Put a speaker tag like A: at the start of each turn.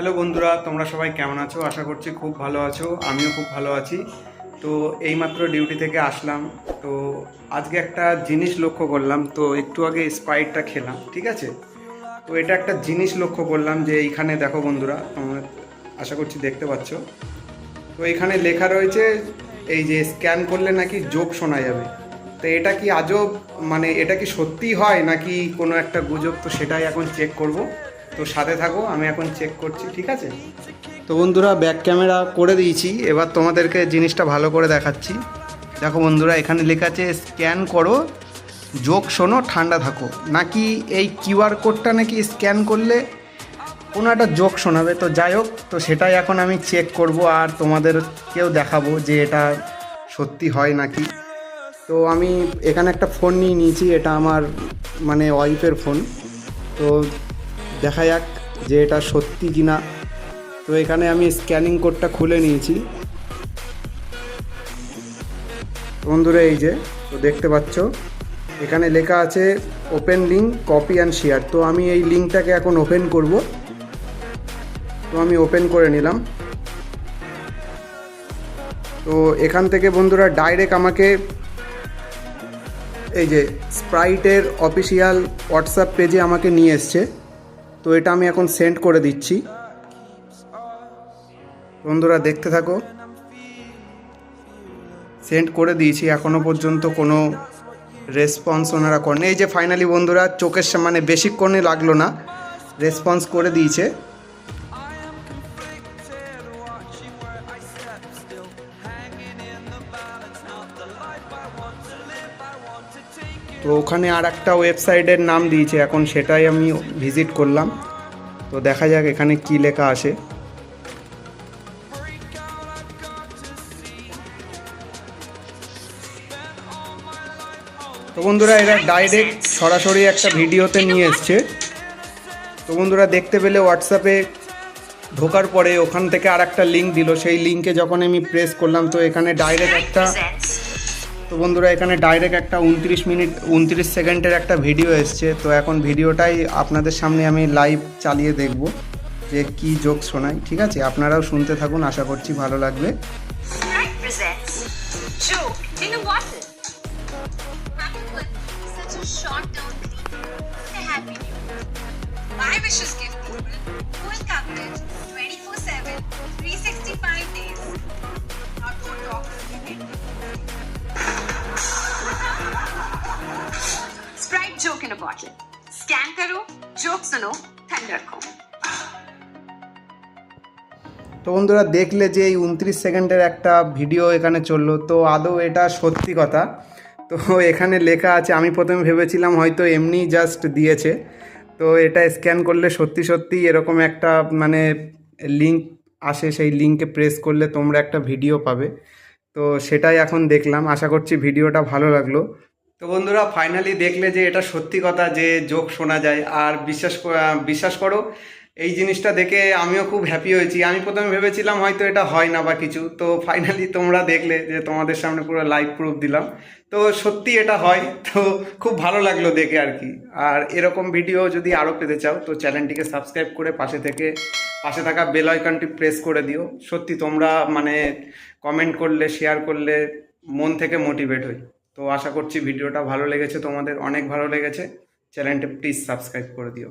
A: Hello বন্ধুরা, তোমরা সবাই কেমন আছো? আশা করছি খুব ভালো আছো, আমিও খুব ভালো আছি। তো এইমাত্র ডিউটি থেকে আসলাম, তো আজকে একটা জিনিস লক্ষ্য করলাম, তো একটু আগে স্প্রাইটটা খেলাম, ঠিক আছে? তো এটা একটা জিনিস লক্ষ্য করলাম যে এইখানে দেখো বন্ধুরা, তোমরা আশা করছি দেখতে পাচ্ছ। তো এখানে লেখা রয়েছে, এই যে স্ক্যান করলে নাকি যোগ শোনা যাবে। তো এটা কি আজব মানে এটা কি সত্যি হয় নাকি কোনো একটা গুজব? তো সেটাই এখন চেক করব। তো সাথে থাকো, আমি এখন চেক করছি, ঠিক আছে? তো বন্ধুরা ব্যাক ক্যামেরা করে দিয়েছি। এবার তোমাদেরকে জিনিসটা ভালো করে দেখাচ্ছি। দেখো বন্ধুরা, এখানে লেখা আছে, স্ক্যান করো, যোগ শোনো, ঠান্ডা থাকো। নাকি এই কিউআর কোডটা নাকি স্ক্যান করলে কোনো একটা যোগ শোনাবে? তো যাই হোক, তো সেটাই এখন আমি চেক করব, আর তোমাদেরকেও দেখাবো যে এটা সত্যি হয় নাকি। তো আমি এখানে একটা ফোন নিয়ে নিয়েছি, এটা আমার মানে ওয়াইফের ফোন তো দেখা যাক যে এটা সত্যি কি না তো এখানে আমি স্ক্যানিং কোডটা খুলে নিয়েছি। বন্ধুরা, এই যে, তো দেখতে পাচ্ছ, এখানে লেখা আছে open link copy and share তো আমি এই লিঙ্কটাকে এখন ওপেন করব। তো আমি ওপেন করে নিলাম। তো এখান থেকে বন্ধুরা ডাইরেক্ট আমাকে এই যে স্প্রাইটের অফিসিয়াল হোয়াটসঅ্যাপ পেজে আমাকে নিয়ে এসছে। তো এটা আমি এখন সেন্ড করে দিচ্ছি। বন্ধুরা, দেখতে থাকো। সেন্ড করে দিয়েছি এখনও পর্যন্ত কোনো রেসপন্স ওনারা করেনি। এই যে ফাইনালি বন্ধুরা, চোখের মানে বেশিক্ষণে লাগল না। রেসপন্স করে দিয়েছে। তো ওখানে আর একটা ওয়েবসাইটের নাম দিয়েছে, এখন সেটাই আমি ভিজিট করলাম। তো দেখা যাক এখানে কি লেখা আসে তো বন্ধুরা, এরা ডাইরেক্ট সরাসরি একটা ভিডিওতে নিয়ে এসছে। তো বন্ধুরা, দেখতে পেলে হোয়াটসঅ্যাপে ঢোকার পরে ওখান থেকে আর একটা লিঙ্ক দিল। সেই লিঙ্কে যখন আমি প্রেস করলাম, তো এখানে ডাইরেক্ট একটা তো বন্ধুরা, এখানে ডাইরেক্ট একটা উনত্রিশ মিনিট, উনত্রিশ সেকেন্ডের একটা ভিডিও এসছে। তো এখন ভিডিওটাই আপনাদের সামনে আমি লাইভ চালিয়ে দেখব যে কি যোগ শোনাই ঠিক আছে? আপনারাও শুনতে থাকুন, আশা করছি ভালো লাগবে।
B: Presents Joke bottle. Scan करो, joke सुनो, thunder को.
A: তো বন্ধুরা দেখলে যে এই উনত্রিশ সেকেন্ডের একটা ভিডিও এখানে চললো তো আদৌ এটা সত্যি কথা তো এখানে লেখা আছে আমি প্রথমে ভেবেছিলাম হয়তো এমনি জাস্ট দিয়েছে তো এটা স্ক্যান করলে সত্যি সত্যি এরকম একটা মানে লিঙ্ক আসে সেই লিঙ্কে প্রেস করলে তোমরা একটা ভিডিও পাবে তো সেটাই এখন দেখলাম আশা করছি ভিডিওটা ভালো লাগলো তো বন্ধুরা ফাইনালি দেখলে যে এটা সত্যি কথা যে যোগ শোনা যায়। আর বিশ্বাস বিশ্বাস করো, এই জিনিসটা দেখে আমিও খুব হ্যাপি হয়েছি। আমি প্রথমে ভেবেছিলাম হয়তো এটা হয় না বা কিছু। তো ফাইনালি তোমরা দেখলে যে তোমাদের সামনে পুরো লাইভ প্রুফ দিলাম। তো সত্যি এটা হয়। তো খুব ভালো লাগল দেখে আর কি। আর এরকম ভিডিও যদি আরও পেতে চাও, তো চ্যানেলটিকে সাবস্ক্রাইব করে পাশে থেকে, পাশে থাকা বেল আইকনটি প্রেস করে দিও। সত্যি তোমরা মানে কমেন্ট করলে শেয়ার করলে মন থেকে মোটিভেট হই। তো আশা করছি ভিডিওটা ভালো লেগেছে, তোমাদের অনেক ভালো লেগেছে। চ্যানেলটি প্লিজ সাবস্ক্রাইব করে দিও।